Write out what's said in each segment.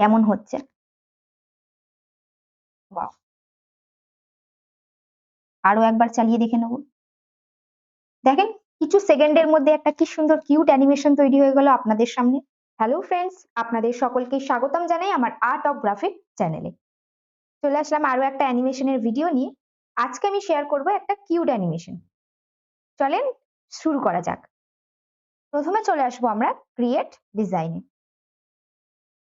কেমন হচ্ছে? আরও একবার চালিয়ে দেখে নেব। দেখেন, কিছু সেকেন্ডের মধ্যে একটা কি সুন্দর কিউট অ্যানিমেশন তৈরি হয়ে গেল আপনাদের সামনে। হ্যালো ফ্রেন্ডস, আপনাদের সকলকে স্বাগতম জানাই আমার আর্ট অফ গ্রাফিক চ্যানেলে। চলে আসলাম আরও একটা অ্যানিমেশনের ভিডিও নিয়ে। আজকে আমি শেয়ার করব একটা কিউট অ্যানিমেশন। চলেন শুরু করা যাক। প্রথমে চলে আসব আমরা ক্রিয়েট ডিজাইনে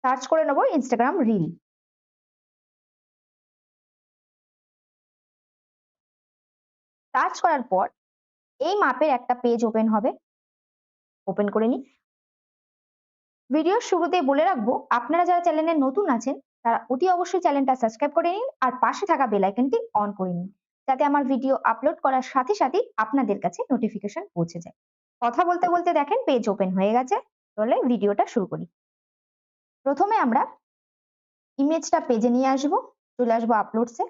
সার্চ করে নেব ইনস্টাগ্রাম রিল। সার্চ করার পর এই মাপের একটা পেজ ওপেন হবে। ওপেন করে নিই। ভিডিওর শুরুতে বলে রাখব, আপনারা যারা চ্যানেলে নতুন আছেন, তারা অতি অবশ্যই চ্যানেলটা সাবস্ক্রাইব করে নিন আর পাশে থাকা বেল আইকনটি অন করে নিন, যাতে আমার ভিডিও আপলোড করার সাথে সাথেই আপনাদের কাছে নোটিফিকেশন পৌঁছে যায়। কথা বলতে বলতে দেখেন, পেজ ওপেন হয়ে গেছে। তাহলে ভিডিওটা শুরু করি। প্রথমে আমরা ইমেজটা পেজে নিয়ে আসব, চলে আসব আপলোডসে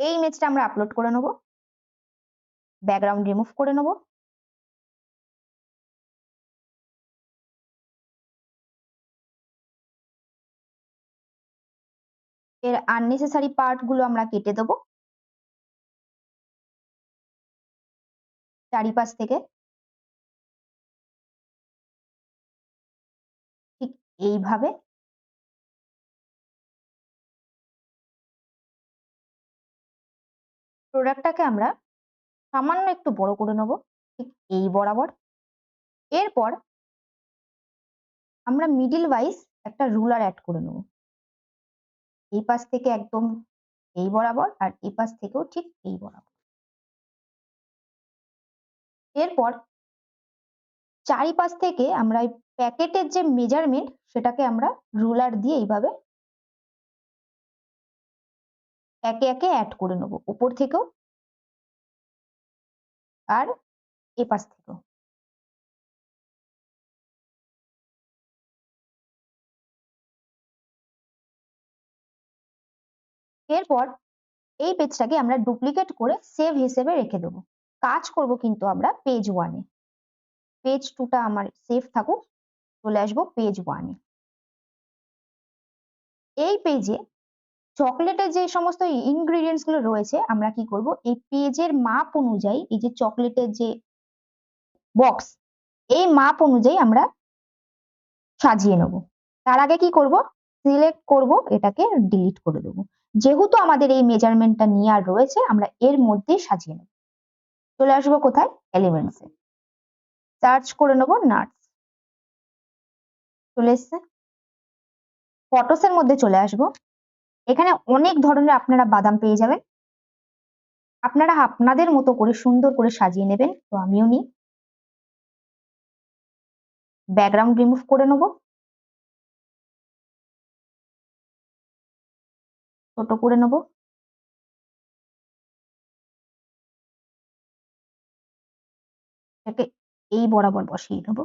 এই ইমেজটা আমরা আপলোড করে নেব। ব্যাকগ্রাউন্ড রিমুভ করে নেব। এর আননেসেসারি পার্টগুলো আমরা কেটে দেবো। চারিপাশ থেকে। এইভাবে প্রোডাক্টটাকে আমরা সামান্য একটু বড় করে নেব, ঠিক এই বরাবর। এরপর আমরা মিডিল ওয়াইজ একটা রুলার অ্যাড করে নেব। এই পাশ থেকে একদম এই বরাবর আর এই পাশ থেকেও ঠিক এই বরাবর। এরপর চারিপাশ থেকে আমরা এই প্যাকেটের যে মেজারমেন্ট সেটাকে আমরা রুলার দিয়ে এইভাবে একে একে অ্যাড করে নেব, উপর থেকেও আর এপাশ থেকেও। এরপর এই পেজটাকে আমরা ডুপ্লিকেট করে সেভ হিসেবে রেখে দেবো। কাজ করব কিন্তু আমরা পেজ ওয়ানে পেজ টুটা আমার সেভ থাকুক, চলে আসব পেজ ওয়ানে এই পেজে চকলেটের যে সমস্ত ইনগ্রিডিয়েন্টসগুলো রয়েছে, আমরা কি করব? এই পেজের মাপ অনুযায়ী, এই যে চকলেটের যে বক্স এই মাপ অনুযায়ী আমরা সাজিয়ে নেব। তার আগে কি করব? সিলেক্ট করব, এটাকে ডিলিট করে দেবো। যেহেতু আমাদের এই মেজারমেন্টটা নিয়ে আর রয়েছে, আমরা এর মধ্যেই সাজিয়ে নেব। চলে আসব কোথায়? এলিমেন্টসে সার্চ করে নেব নাটস চলে এসছে। ফটোসের মধ্যে চলে আসব। এখানে অনেক ধরনের আপনারা বাদাম পেয়ে যাবেন। আপনারা আপনাদের মতো করে সুন্দর করে সাজিয়ে নেবেন, তো আমিও নিই। ব্যাকগ্রাউন্ড রিমুভ করে নেব। ছোট করে নেব। এই বরাবর বসিয়ে নেব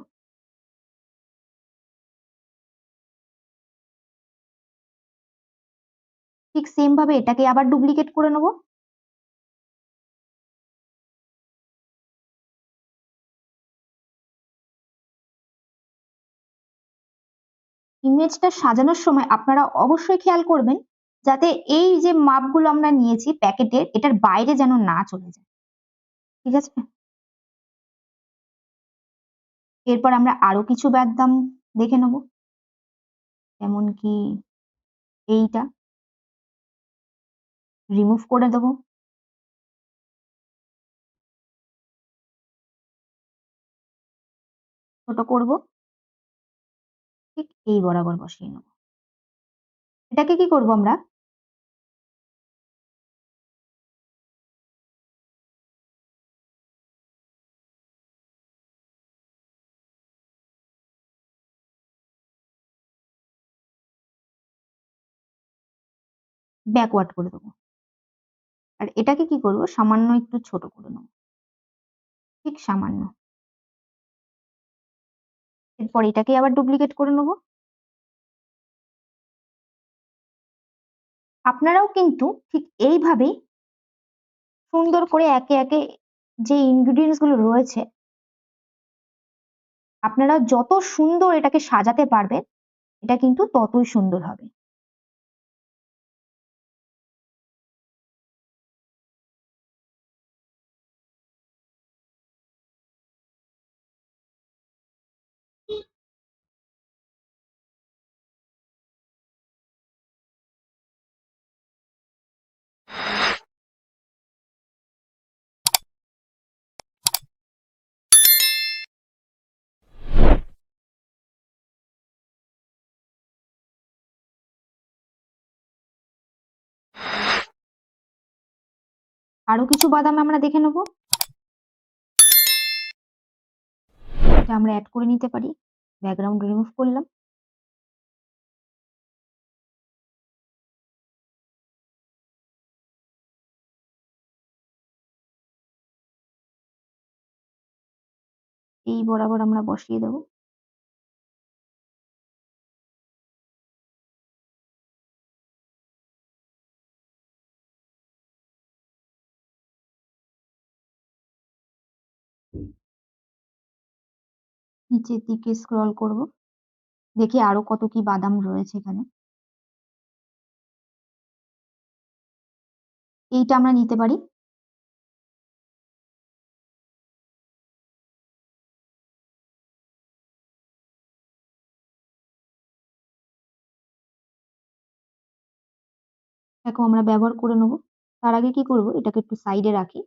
ঠিক সেম ভাবে এটাকে আবার ডুপ্লিকেট করে নেব। ইমেজটা সাজানোর সময় আপনারা অবশ্যই খেয়াল করবেন, যাতে এই যে মাপগুলো আমরা নিয়েছি প্যাকেটের এটার বাইরে যেন না চলে যায়। ঠিক আছে? এরপর আমরা আরও কিছু বাদাম দেখে নেব। যেমন কি এইটা। রিমুভ করে দেব। ছোট করব। ঠিক এই বরাবর বসিয়ে নেব। এটাকে কি করব আমরা? ব্যাকওয়ার্ড করে দেবো। আর এটাকে কি করব? সামান্য একটু ছোট করে নেব। ঠিক সামান্য। এরপর এটাকে আবার ডুপ্লিকেট করে নেব। আপনারাও কিন্তু ঠিক এইভাবেই সুন্দর করে একে একে যে ইনগ্রিডিয়েন্টসগুলো রয়েছে আপনারা যত সুন্দর এটাকে সাজাতে পারবেন, এটা কিন্তু ততই সুন্দর হবে। আরও কিছু বাদাম আমরা দেখে নেব। এটা আমরা অ্যাড করে নিতে পারি। ব্যাকগ্রাউন্ড রিমুভ করলাম। এই বরাবর আমরা বসিয়ে দেব। নিচের দিকে স্ক্রল করব। দেখি আরও কত কি বাদাম রয়েছে এখানে। এইটা আমরা নিতে পারি। দেখো আমরা ব্যবহার করে নেব। তার আগে কি করব? এটাকে একটু সাইডে রাখি।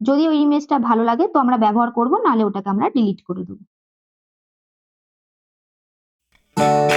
যদি ওই ইমেজটা ভালো লাগে তো আমরা ব্যবহার করব, নাহলে ওটাকে আমরা ডিলিট করে দেবো। একটু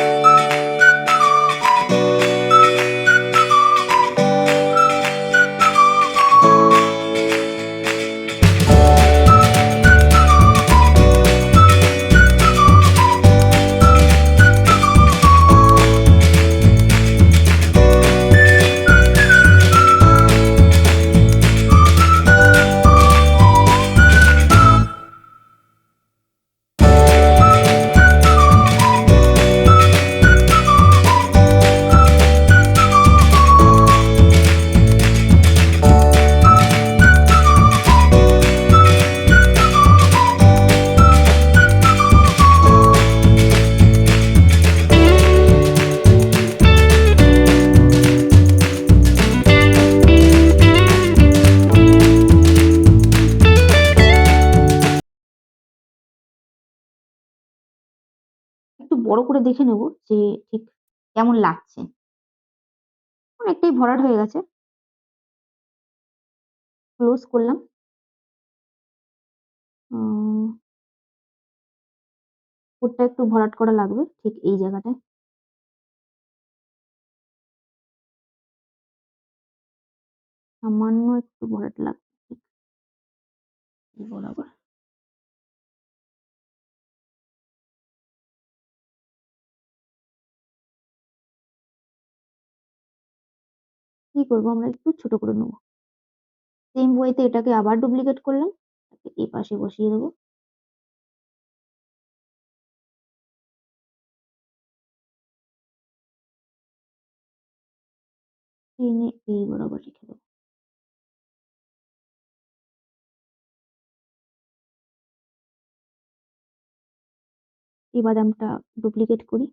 বড় করে দেখে নেব যে ঠিক কেমন লাগছে। অনেকটাই ভরাট হয়ে গেছে। ক্লোজ করলাম। ওটা একটু ভরাট করা লাগবে ঠিক এই জায়গাটায়। সামান্য একটু ভরাট লাগবে বরাবর কি করব? আমরা একটু ছোট করে নেব। সেম ওয়েতে এটাকে আবার ডুপ্লিকেট করলাম এই পাশে বসিয়ে দেবো। টেনে এই বরাবর রেখে দেবো। এই বাদামটা ডুপ্লিকেট করি।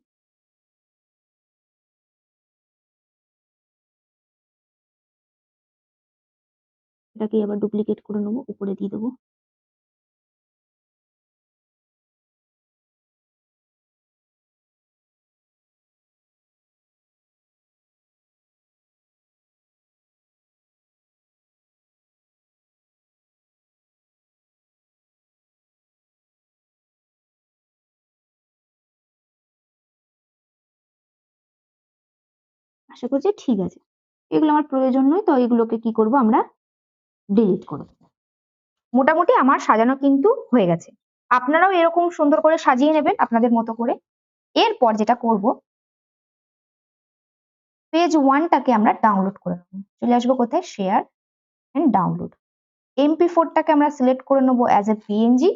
এটাকে আবার ডুপ্লিকেট করে নেব, উপরে দিয়ে দেবো। আশা করছি ঠিক আছে। এগুলো আমার প্রয়োজন নয়, তো এগুলোকে কি করব আমরা ডিলিট করে দেবো মোটামুটি আমার সাজানো কিন্তু হয়ে গেছে। আপনারাও এরকম সুন্দর করে সাজিয়ে নেবেন আপনাদের মতো করে। এরপর যেটা করব পেজ ওয়ানটাকে আমরা ডাউনলোড করে নেব। চলে আসব কোথায়? শেয়ার অ্যান্ড ডাউনলোড এমপি ফোরটাকে আমরা সিলেক্ট করে নেব অ্যাজ এ পিএনজি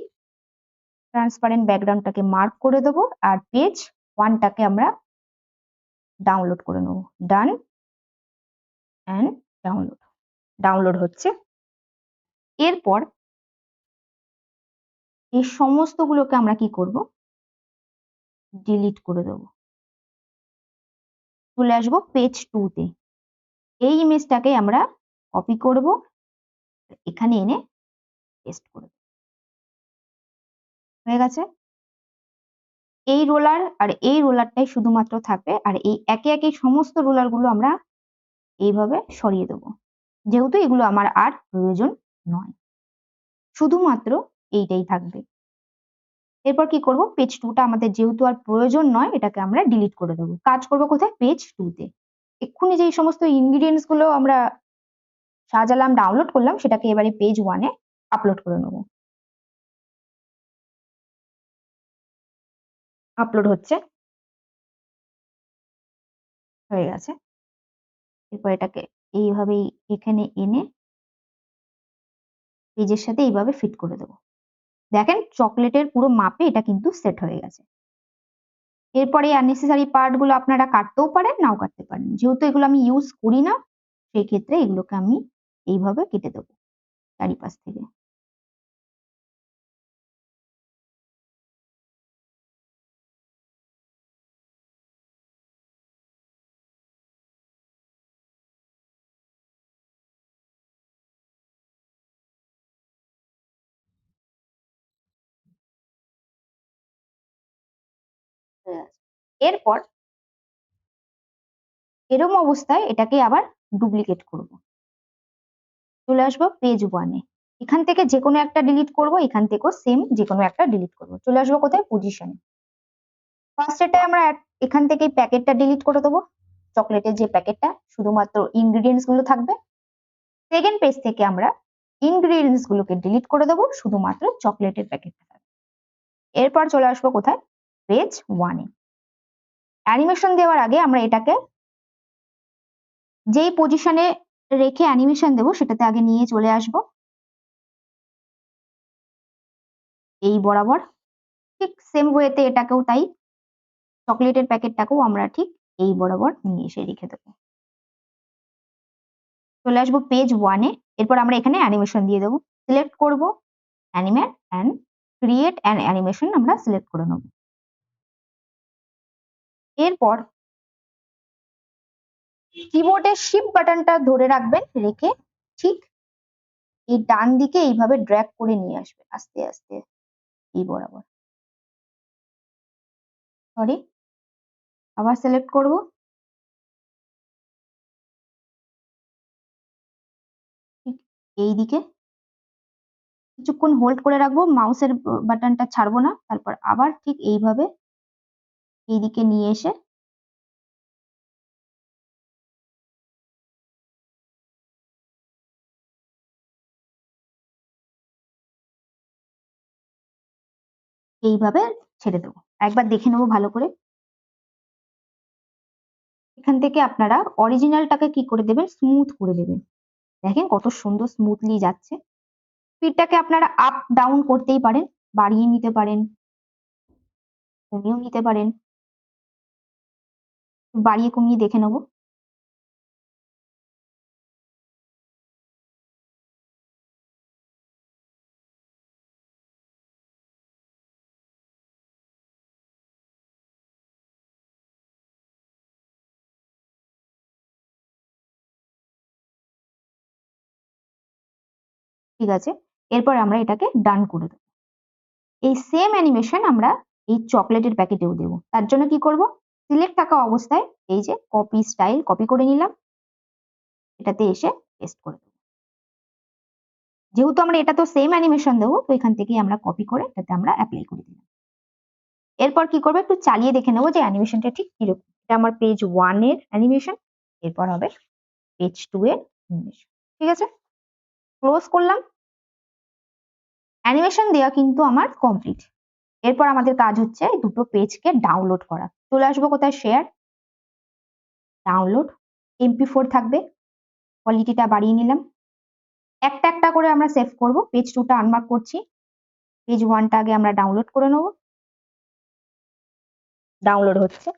ট্রান্সপারেন্ট ব্যাকগ্রাউন্ডটাকে মার্ক করে দেবো আর পেজ ওয়ানটাকে আমরা ডাউনলোড করে নেব। ডান অ্যান্ড ডাউনলোড ডাউনলোড হচ্ছে এরপর এই সমস্তগুলোকে আমরা কি করব? ডিলিট করে দেবো। চলে আসব পেজ টুতে এই ইমেজটাকে আমরা কপি করব, এখানে এনে পেস্ট করে। হয়ে গেছে? এই রোলার আর এই রোলারটাই শুধুমাত্র থাকবে আর এই একে একে সমস্ত রোলারগুলো আমরা এইভাবে সরিয়ে দেব। যেহেতু এগুলো আমার আর প্রয়োজন নয়। শুধুমাত্র এইটাই থাকবে। এরপর কি করব? পেজ টুটা আমাদের যেহেতু আর প্রয়োজন নয়, এটাকে আমরা ডিলিট করে দেবো। কাজ করব কোথায়? পেজ টুতে এক্ষুনি যেই সমস্ত ইনগ্রিডিয়েন্টসগুলো আমরা সাজালাম ডাউনলোড করলাম, সেটাকে এবারে পেজ ওয়ানে আপলোড করে নেব। আপলোড হচ্ছে। হয়ে গেছে। এরপর এটাকে এইভাবেই এখানে এনে পেজের সাথে এইভাবে ফিট করে দেবো। দেখেন চকলেটের পুরো মাপে এটা কিন্তু সেট হয়ে গেছে। এরপরে আননেসেসারি পার্টগুলো আপনারা কাটতেও পারেন, নাও কাটতে পারেন। যেহেতু এগুলো আমি ইউজ করি না সেই ক্ষেত্রে এগুলোকে আমি এইভাবে কেটে দেবো চারিপাশ থেকে। এরপর এরম অবস্থায় এটাকে আবার ডুপ্লিকেট করব। চলে আসব পেজ ওয়ানে এখান থেকে যে কোনো একটা ডিলিট করব, এখান থেকেও সেম যে কোনো একটা ডিলিট করব। চলে আসব কোথায়? পজিশনে ফার্স্ট এটা আমরা এখান থেকে প্যাকেটটা ডিলিট করে দেবো। চকলেটের যে প্যাকেটটা শুধুমাত্র ইনগ্রিডিয়েন্টসগুলো থাকবে। সেকেন্ড পেজ থেকে আমরা ইনগ্রিডিয়েন্টস গুলোকে ডিলিট করে দেবো, শুধুমাত্র চকলেটের প্যাকেটটা এরপর চলে আসব কোথায়? পেজ ওয়ানে অ্যানিমেশন দেওয়ার আগে আমরা এটাকে যেই পজিশনে রেখে অ্যানিমেশন দেবো, সেটাতে আগে নিয়ে চলে আসব। এই বরাবর। ঠিক সেম ওয়েতে এটাকেও তাই চকলেটের প্যাকেটটাকেও আমরা ঠিক এই বরাবর নিয়ে এসে রেখে দেবো। চলে আসব পেজ ওয়ানে এরপর আমরা এখানে অ্যানিমেশন দিয়ে দেবো। সিলেক্ট করব। Animate and create an animation আমরা সিলেক্ট করে নেব। এরপর কিবোর্ডের শিফট বাটনটা ধরে রাখবেন, রেখে ঠিক এই ডান দিকে এইভাবে ড্র্যাগ করে নিয়ে আসবে আস্তে আস্তে, এই বরাবর। সরি আবার সিলেক্ট করব। এই দিকে। কিছুক্ষণ হোল্ড করে রাখব মাউসের বাটনটা ছাড়বো না, তারপর আবার ঠিক এইভাবে এইদিকে নিয়ে এসে এইভাবে ছেড়ে দেবো। একবার দেখে নেব ভালো করে। এখান থেকে আপনারা অরিজিনালটাকে কি করে দেবেন? স্মুথ করে দেবেন। দেখেন কত সুন্দর স্মুথলি যাচ্ছে। স্পিডটাকে আপনারা আপ ডাউন করতেই পারেন, বাড়িয়ে নিতে পারেন, কমিয়েও নিতে পারেন। বাড়িয়ে কমিয়ে দেখে নেব। ঠিক আছে, এরপর আমরা এটাকে ডান করে দেবো। এই সেম অ্যানিমেশন আমরা এই চকলেটের প্যাকেটেও দেব। তার জন্য কি করব? সিলেক্ট থাকা অবস্থায় এই যে কপি স্টাইল কপি করে নিলাম। এটাতে এসে পেস্ট করে দেবো। যেহেতু আমরা এটা তো সেম অ্যানিমেশন দেবো, তো এখান থেকেই আমরা কপি করে এটাতে আমরা অ্যাপ্লাই করে দিলাম। এরপর কি করব? একটু চালিয়ে দেখে নেব যে অ্যানিমেশনটা ঠিক কীরকম। এটা আমার পেজ ওয়ানের অ্যানিমেশন এরপর হবে পেজ টু এর অ্যানিমেশন ঠিক আছে? ক্লোজ করলাম। অ্যানিমেশন দেওয়া কিন্তু আমার কমপ্লিট এরপর আমাদের কাজ হচ্ছে দুটো পেজকে ডাউনলোড করা। চলে আসব কোথায়? শেয়ার ডাউনলোড এমপি ফোর থাকবে। কোয়ালিটিটা বাড়িয়ে নিলাম। একটা একটা করে আমরা সেভ করব। পেজ টুটা আনমার্ক করছি। পেজ ওয়ানটা আগে আমরা ডাউনলোড করে নেব। ডাউনলোড হচ্ছে।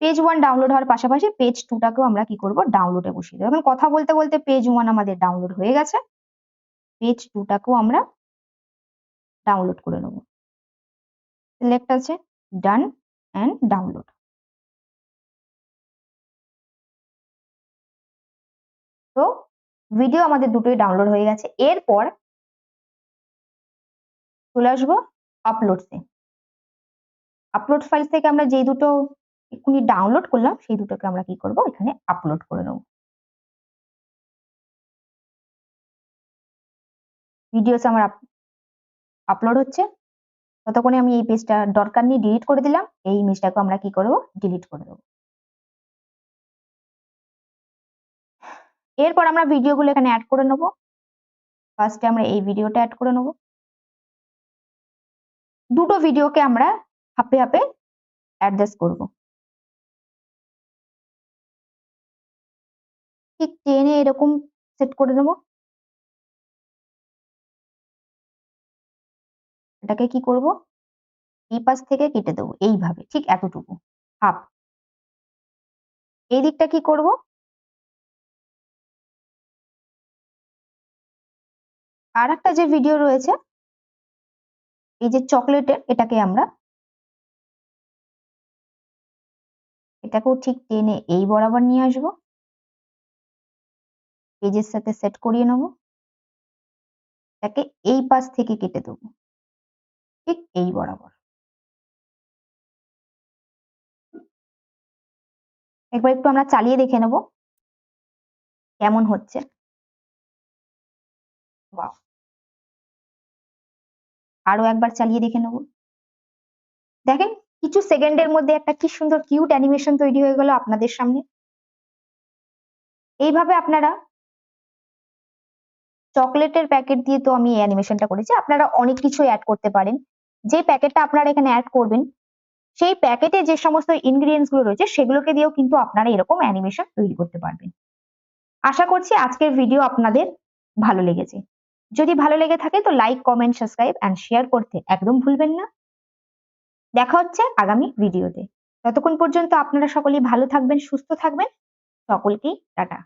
পেজ ওয়ান ডাউনলোড হওয়ার পাশাপাশি পেজ টুটাকেও আমরা কি করব? ডাউনলোডে বসিয়ে দেবো। এখন কথা বলতে বলতে পেজ ওয়ান আমাদের ডাউনলোড হয়ে গেছে। পেজ টুটাকেও আমরা ডাউনলোড করে নেব। সিলেক্ট আছে ডান অ্যান্ড ডাউনলোড তো ভিডিও আমাদের দুটোই ডাউনলোড হয়ে গেছে। এরপর চলে আসব আপলোডসে আপলোড ফাইল থেকে আমরা যেই দুটো এক্ষুনি ডাউনলোড করলাম, সেই দুটোকে আমরা কি করব? এখানে আপলোড করে নেব। ভিডিওস আমার আপলোড হচ্ছে। ততক্ষণে আমি এই পেজটা দরকার নিয়ে ডিলিট করে দিলাম। এই ইমেজটাকে আমরা কি করব? ডিলিট করে দেবো। এরপর আমরা ভিডিওগুলো এখানে অ্যাড করে নেব। ফার্স্টে আমরা এই ভিডিওটা অ্যাড করে নেব। দুটো ভিডিওকে আমরা হাফে হাফে অ্যাডজাস্ট করব। ঠিক টেনে এরকম সেট করে দেবো। এটাকে কি করব? এই পাশ থেকে কেটে দেবো, এইভাবে, ঠিক এতটুকু, হাফ। এই দিকটা কি করব? আর একটা যে ভিডিও রয়েছে, এই যে চকলেটের, এটাকে আমরা এটাকেও ঠিক টেনে এই বরাবর নিয়ে আসব। পেজের সাথে সেট করিয়ে নেব। এটাকে এই পাশ থেকে কেটে দেবো। ঠিক এই বরাবর। একবার একটু আমরা চালিয়ে দেখে নেব। কেমন হচ্ছে? আরও একবার চালিয়ে দেখে নেব। দেখেন, কিছু সেকেন্ডের মধ্যে একটা কি সুন্দর কিউট অ্যানিমেশন তৈরি হয়ে গেল আপনাদের সামনে। এইভাবে আপনারা চকলেটের প্যাকেট দিয়ে তো আমি এই অ্যানিমেশনটা করেছি। আপনারা অনেক কিছু অ্যাড করতে পারেন। যে প্যাকেটটা আপনারা এখানে অ্যাড করবেন, সেই প্যাকেটে যে সমস্ত ইনগ্রিডিয়েন্টসগুলো রয়েছে, সেগুলোকে দিয়েও কিন্তু আপনারা এরকম অ্যানিমেশন তৈরি করতে পারবেন। আশা করছি আজকের ভিডিও আপনাদের ভালো লেগেছে। যদি ভালো লেগে থাকে তো like comment subscribe and share করতে একদম ভুলবেন না। দেখা হচ্ছে আগামী ভিডিওতে ততক্ষণ পর্যন্ত আপনারা সকলেই ভালো থাকবেন, সুস্থ থাকবেন। সকলকেই টাটা।